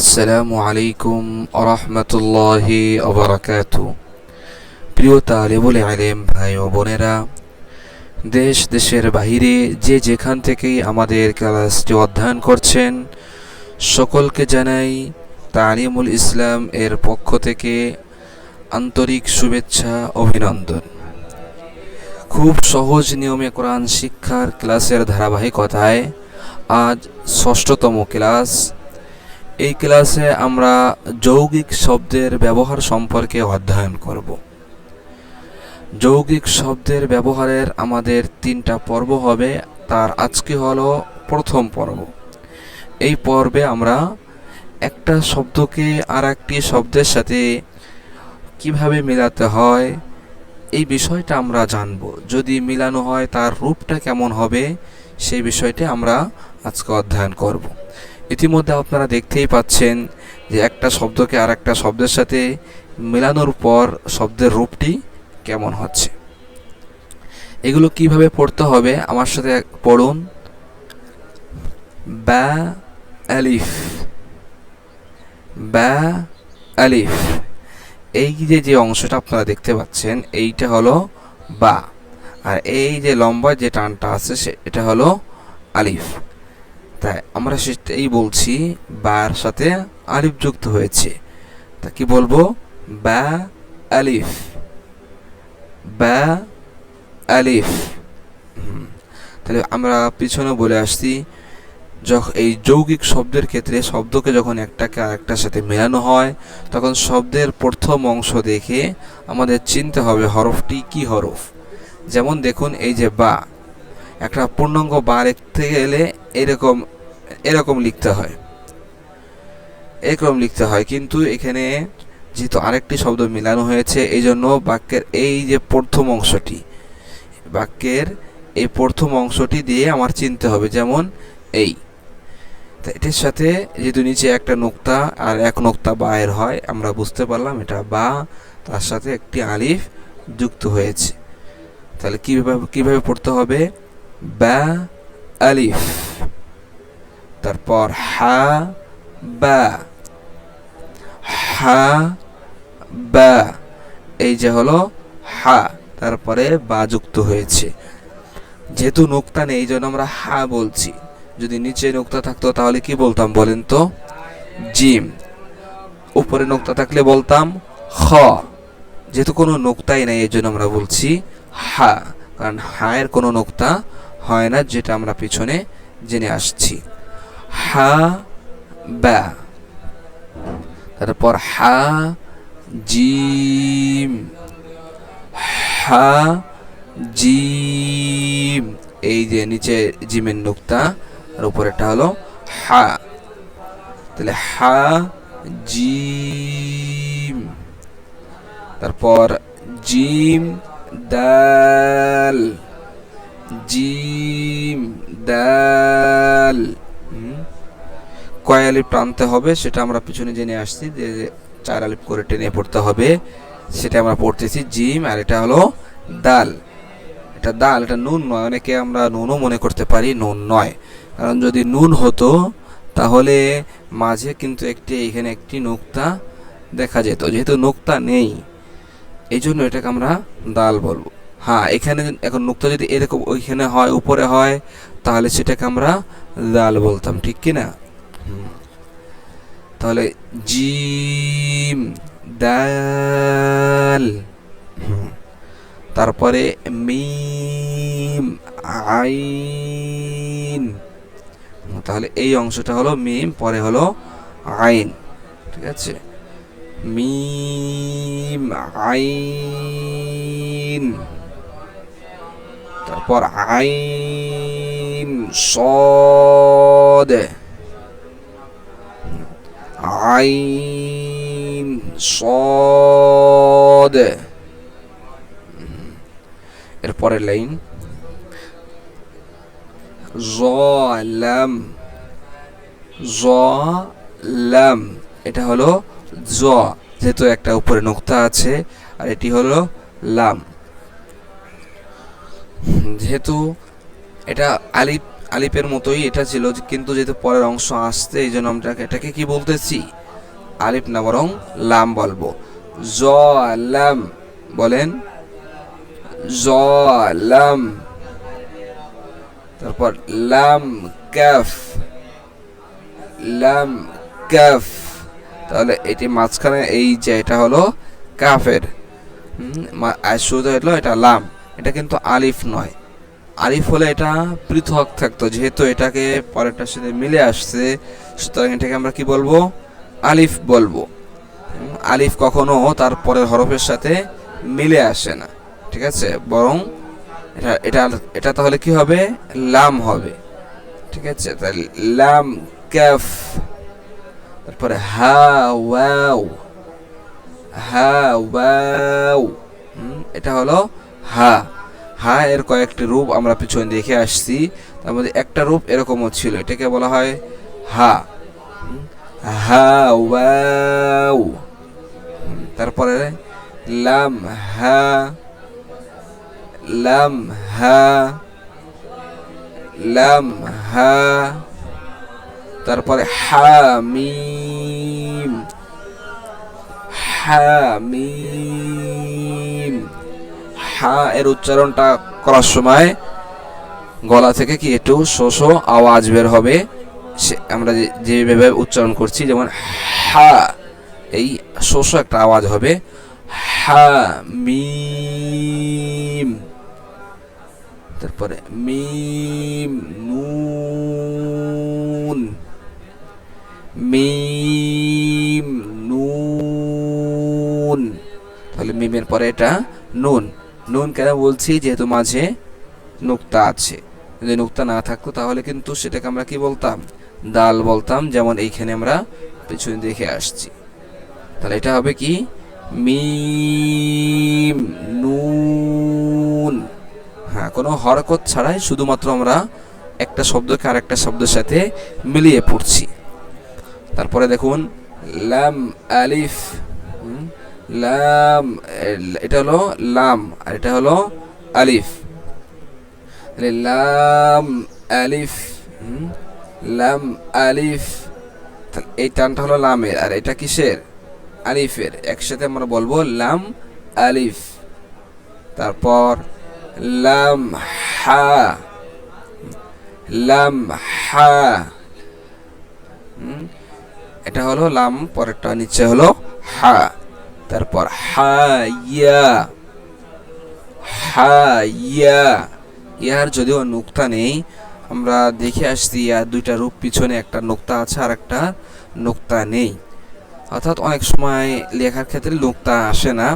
আসসালামু আলাইকুম আরহামতুল্লাহি অবরাকাত প্রিয় তালেবুল আলেম ভাই ও বোনেরা, দেশ, দেশের বাহিরে যে যেখান থেকেই আমাদের ক্লাসটি অধ্যয়ন করছেন, সকলকে জানাই তালিমুল ইসলাম এর পক্ষ থেকে আন্তরিক শুভেচ্ছা, অভিনন্দন। খুব সহজ নিয়মে কোরআন শিক্ষার ক্লাসের ধারাবাহিকতায় আজ ষষ্ঠতম ক্লাস এই ক্লাসে আমরা যৌগিক শব্দের ব্যবহার সম্পর্কে অধ্যয়ন করব। যৌগিক শব্দের ব্যবহারের আমাদের তিনটা পর্ব হবে। তার আজকে হলো প্রথম পর্ব। এই পর্বে আমরা একটা শব্দকে আর একটি শব্দের সাথে কীভাবে মেলাতে হয়, এই বিষয়টা আমরা জানব। যদি মিলানো হয় তার রূপটা কেমন হবে, সেই বিষয়টি আমরা আজকে অধ্যয়ন করব। ইতিমধ্যে আপনারা দেখতেই পাচ্ছেন যে একটা শব্দকে আর একটা শব্দের সাথে মেলানোর পর শব্দের রূপটি কেমন হচ্ছে। এগুলো কীভাবে পড়তে হবে আমার সাথে পড়ুন। বা, আলিফ। বা, আলিফ। এই যে যে অংশটা আপনারা দেখতে পাচ্ছেন, এইটা হলো বা। আর এই যে লম্বা যে টানটা আছে সে, এটা হলো আলিফ। তাই আমরা সেটাই বলছি বার সাথে আলিফ যুক্ত হয়েছে। তা কি বলব? বা, আলিফ। বা, আলিফ। তাহলে আমরা পিছনে বলে আসছি যখন এই যৌগিক শব্দের ক্ষেত্রে শব্দকে যখন একটাকে আরেকটার সাথে মেলানো হয়, তখন শব্দের প্রথম অংশ দেখে আমাদের চিনতে হবে হরফটি কি হরফ। যেমন দেখুন, এই যে বা। একটা পূর্ণাঙ্গ বা লিখতে গেলে এরকম এরকম লিখতে হয়। এরকম লিখতে হয়। কিন্তু এখানে যেহেতু আরেকটি শব্দ মিলানো হয়েছে এই জন্য বাক্যের এই যে প্রথম অংশটি, বাক্যের এই প্রথম অংশটি দিয়ে আমার চিনতে হবে, যেমন এই। তা এটার সাথে যেহেতু নিচে একটা নোক্তা আর এক নোক্তা বায়ের হয়, আমরা বুঝতে পারলাম এটা বা তার সাথে একটি আলিফ যুক্ত হয়েছে। তাহলে কীভাবে কীভাবে পড়তে হবে? বা আলিফ তারপর হা বা হা বা এই যে হলো হা, তারপরে বা যুক্ত হয়েছে। যেহেতু নোক্তা নেই, এই জন্য আমরা হা বলছি। যদি নিচে নোক্তা থাকতো, তাহলে কি বলতাম বলেন তো? জিম। উপরে নোক্তা থাকলে বলতাম খ। যেহেতু কোনো নোক্তাই নেই, এই জন্য আমরা বলছি হা। কারণ হায়ের কোনো নোক্তা হয় না, যেটা আমরা পিছনে জেনে আসছি। হা, বা। তারপর হা, জিম। হা, জিম। এই যে নিচে জিমের নোক্তা, আর উপরেটা হলো হা। তাহলে হা, জিম। তারপর জিম, দাল। জিম, দাল। কয় আলিফ টানতে হবে সেটা আমরা পিছনে জেনে আসছি যে যে চার আলিপ করে টেনে পড়তে হবে। সেটা আমরা পড়তেছি জিম আর এটা হলো দাল। এটা দাল, এটা নুন নয়। অনেকে আমরা নুনও মনে করতে পারি, নুন নয়। কারণ যদি নুন হতো, তাহলে মাঝে কিন্তু একটি, এখানে একটি নোক্তা দেখা যেত। যেহেতু নোক্তা নেই এই জন্য এটাকে আমরা দাল বলব। হ্যাঁ এখানে এখন নোক্তা যদি এরকম ওইখানে হয়, উপরে হয়, তাহলে সেটাকে আমরা দাল বলতাম, ঠিক কি না। তাহলে জিম, দাল তারপরে মিম, আইন। তাহলে এই অংশটা হলো মিম, পরে হলো আইন, ঠিক আছে? মিম, আইন। তারপর আইন সদ। আইন সদ। এরপরের লাইন। জলাম। জলাম। এটা হলো জ, যেহেতু একটা উপরে নোক্তা আছে, আর এটি হলো লাম। যেহেতু এটা আলিফ আলিফের মতোই এটা ছিল, কিন্তু যেহেতু পরের অংশ আসতে এই জন্য আমরা এটাকে কি বলতেছি? আলিফ না, বরং লাম বলব। জ, লাম বলেন। জ, লাম। তারপর লাম কাফ লাম কাফ তাহলে এটি মাঝখানে এই যে, এটা হলো কাফের। শুরুতে হলো এটা লাম। এটা কিন্তু আলিফ নয়। আলিফ হলে এটা পৃথক থাকতো, যেহেতু এটাকে পরেরটার সাথে মিলে আসছে, সুতরাং এটাকে আমরা কি বলব? আলিফ বলব। আলিফ কখনো তার পরের হরফের সাথে মিলে আসে না, ঠিক আছে? বরং এটা এটা এটা তাহলে কি হবে? লাম হবে, ঠিক আছে? তাহলে লাম ক্যাফ, তারপরে হা, ওয়াও হা, ওয়াও এটা হলো হা। হা এর কয়েকটি রূপ আমরা পিছনে দেখে আসছি। তার মধ্যে একটা রূপ এরকমও ছিল, এটাকে বলা হয় হা। হা, ওয়াও। তারপরে লাম, হা। লাম হা। লাম, হা। তারপরে হামিম। হামিম। হা এর উচ্চারণটা করার সময় গলা থেকে কি একটু শোষ আওয়াজ বের হবে? সে আমরা যেভাবে উচ্চারণ করছি, যেমন হা, এই শোষ একটা আওয়াজ হবে। হা, মিম। তারপরে মিম, নুন। মিম, নুন। তাহলে মিমের পরে এটা নুন। নুন কেন বলছি যেহেতু মাঝে নুক্তা আছে। যদি নুক্তা না থাকতো, তাহলে কিন্তু সেটাকে আমরা কি বলতাম? দাল বলতাম, যেমন এইখানে আমরা পেছনে দেখে আসছি। তাহলে এটা হবে কি? মিম, নুন। হ্যাঁ কোনো হরকত ছাড়াই শুধুমাত্র আমরা একটা শব্দকে আরেকটা শব্দের সাথে মিলিয়ে পড়ছি। তারপরে দেখুন, লাম, আলিফ লাম এটা হলো লাম, আর এটা হলো আলিফ। তাহলে লাম, আলিফ লাম, আলিফ এই টানটা হলো লামের, আর এটা কিসের? আলিফের। একসাথে আমরা বলব লাম, আলিফ। তারপর লাম, হা। লাম, হা। এটা হলো লাম, পরেরটা নিচে হলো হা। তারপর হা ইয়া হা ইয়া ইয়ার যদিও নুক্তা নেই, আমরা দেখে আসছি ইয়ার দুইটা রূপ, পিছনে একটা নুক্তা আছে আর একটা নুক্তা নেই। অর্থাৎ অনেক সময় লেখার ক্ষেত্রে নুক্তা আসে না,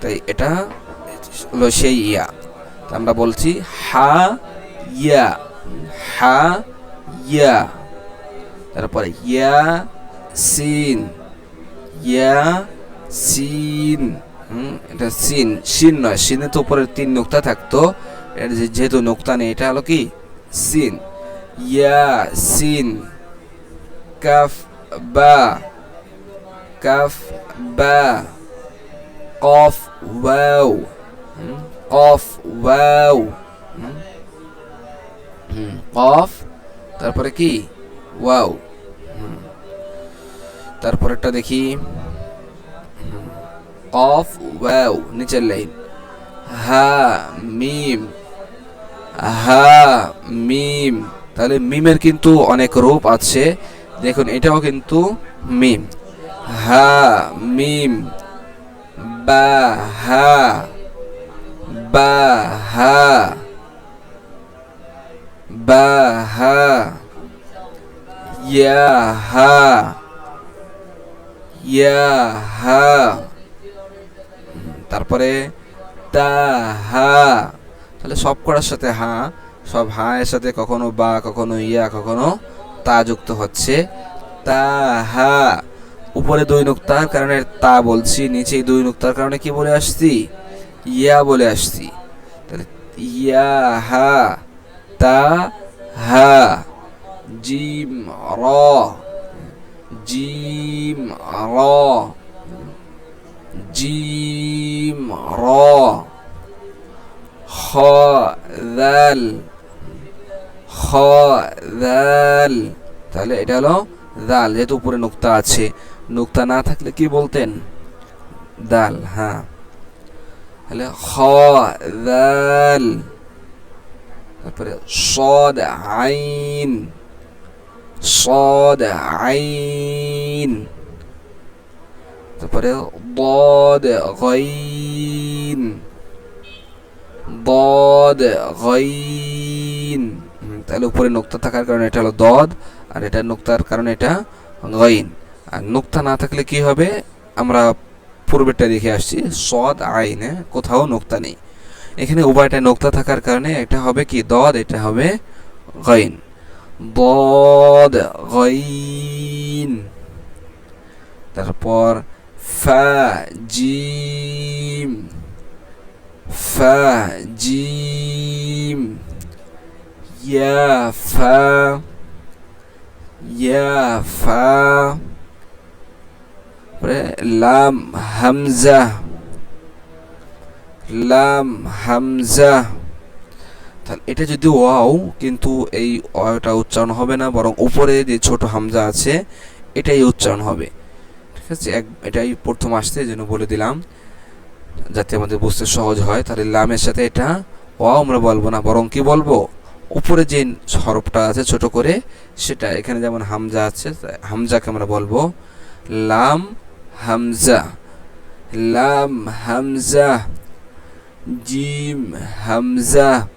তাই এটা হলো সেই ইয়া। আমরা বলছি হা ইয়া হা ইয়া তারপরে ইয়া সিন ইয়া সিন এটা সিন সিন নয় সিনে তো উপরে তিন নোক্তা থাকতো। যেহেতু নোক্তা নেই, এটা হলো কি? সিন। ইয়া, সিন। কাফ, বা। কাফ, বা। কফ, ওয়াও। কফ ওয়াও। কফ। তারপরে কি? ওয়াও। হুম। তারপরেরটা দেখি। কফ ওয়াও, নিচের লাইন। হা, মিম। হা, মিম। তাহলে মিমের কিন্তু অনেক রূপ আছে। দেখুন, এটাও কিন্তু মিম। হা, মিম। বা, হা। বা হা। বা, হা। ইয়া হা। ইয়া, হা। তারপরে তা, হা, তাহলে সব করার সাথে হা, সব হা এর সাথে কখনো বা, কখনো ইয়া, কখনো তা যুক্ত হচ্ছে। তা, হা, উপরে দুই নুক্তার কারণে তা বলছি, নিচে দুই নুক্তার কারণে কি বলে আসছি? ইয়া বলে আসছি। তাহলে ইয়া, হা, তা, হা, জিম, র জিম, র জিম র খ দাল খ দাল তাহলে এটা হলো দাল, যেহেতু উপরে নুক্তা আছে। নুক্তা না থাকলে কি বলতেন? দাল হ্যাঁ। তাহলে খ দাল তারপরে সদ আইন সদ আইন, তারপরে ضاد غين ضاد غين হুম, তাহলে উপরে নোক্তা থাকার কারণে এটা হলো দদ আর এটা নোক্তার কারণে এটা গইন আর নোক্তা না থাকলে কি হবে আমরা পূর্বেরটা দেখে আসছি সদ আইনে কোথাও নোক্তা নেই এখানে উভয়টা নোক্তা থাকার কারণে এটা হবে কি দদ এটা হবে গইন ضاد غين তারপর ফা, জিম। ফা, জিম। ইয়া, ফা। ইয়া, ফা। লাম, হামজা। লাম, হামজা। তাহলে এটা যদি ওয়াও, কিন্তু এই অটা উচ্চারণ হবে না, বরং উপরে যে ছোট হামজা আছে, এটাই উচ্চারণ হবে। ঠিক আছে এক এটাই প্রথম আসতে যেন বলে দিলাম। যাতে আমাদের বুঝতে সহজ হয়। তাহলে লামের সাথে এটা ও আমরা বলব না, বরং কি বলব? উপরে যে হরফটা আছে ছোট করে, সেটা এখানে যেমন হামজা আছে হামজাকে আমরা বলব। লাম হামজা। লাম হামজা। জিম হামজা।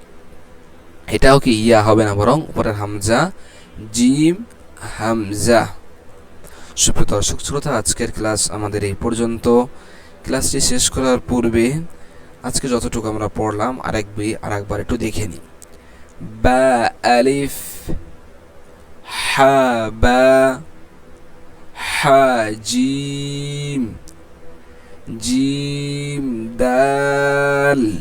এটাও কি ইয়া হবে না, বরং উপরের হামজা। জিম হামজা। সুপ্রিয় দর্শক, শ্রোতা, আজকের ক্লাস আমাদের এই পর্যন্ত। ক্লাসটি শেষ করার পূর্বে আজকে যতটুকু আমরা পড়লাম, আরেক বই আরেকবার একটু দেখে নিই। বা, আলিফ, হা, বা, হা, জিম জিম, দাল,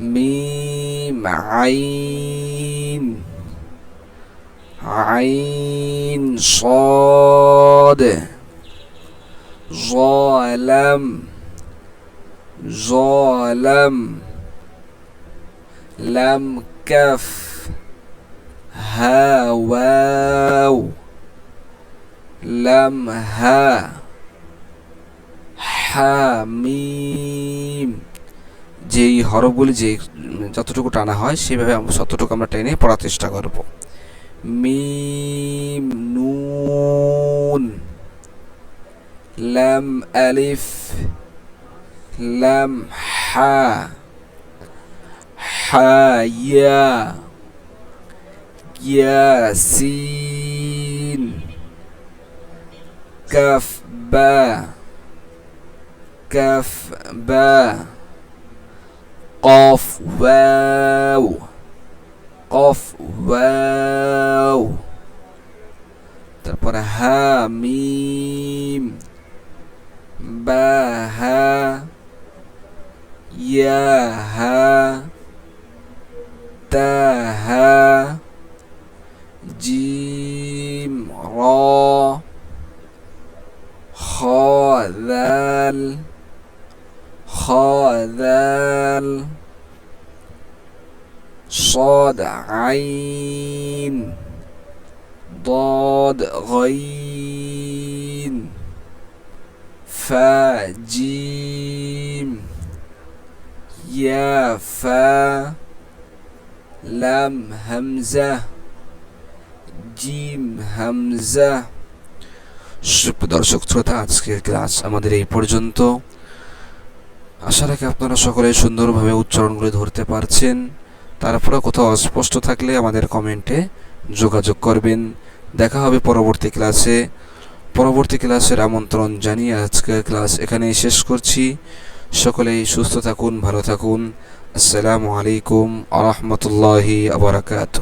মিম আইন। عين صاد ظالم ظالم لم كف ها واو لم ها হামিম যেই হরফগুলি যে যতটুকু টানা হয় সেভাবে আমরা ততটুকু আমরা টেনে পড়ার চেষ্টা করব ميم نون. لم ألف. لم حا. حيا ياسين. كف با. كف با. قاف واو. قاف واو তারপরে হা মিম বা হা ইয়া হা তা হা জিম র খ ذال خاذال صاد عين ضاد غين فا جيم يا فا لام همزة جيم همزة দর্শক শ্রোতা আজকের ক্লাস আমাদের এই পর্যন্ত আশা রাখি আপনারা সকলে সুন্দরভাবে উচ্চারণগুলি ধরতে পারছেন তারপরে কোথাও অস্পষ্ট থাকলে আমাদের কমেন্টে যোগাযোগ করবেন। দেখা হবে পরবর্তী ক্লাসে। পরবর্তী ক্লাসের আমন্ত্রণ জানিয়ে আজকের ক্লাস এখানেই শেষ করছি। সকলেই সুস্থ থাকুন, ভালো থাকুন। আসসালামু আলাইকুম আ রহমতুল্লাহি আবরাকাত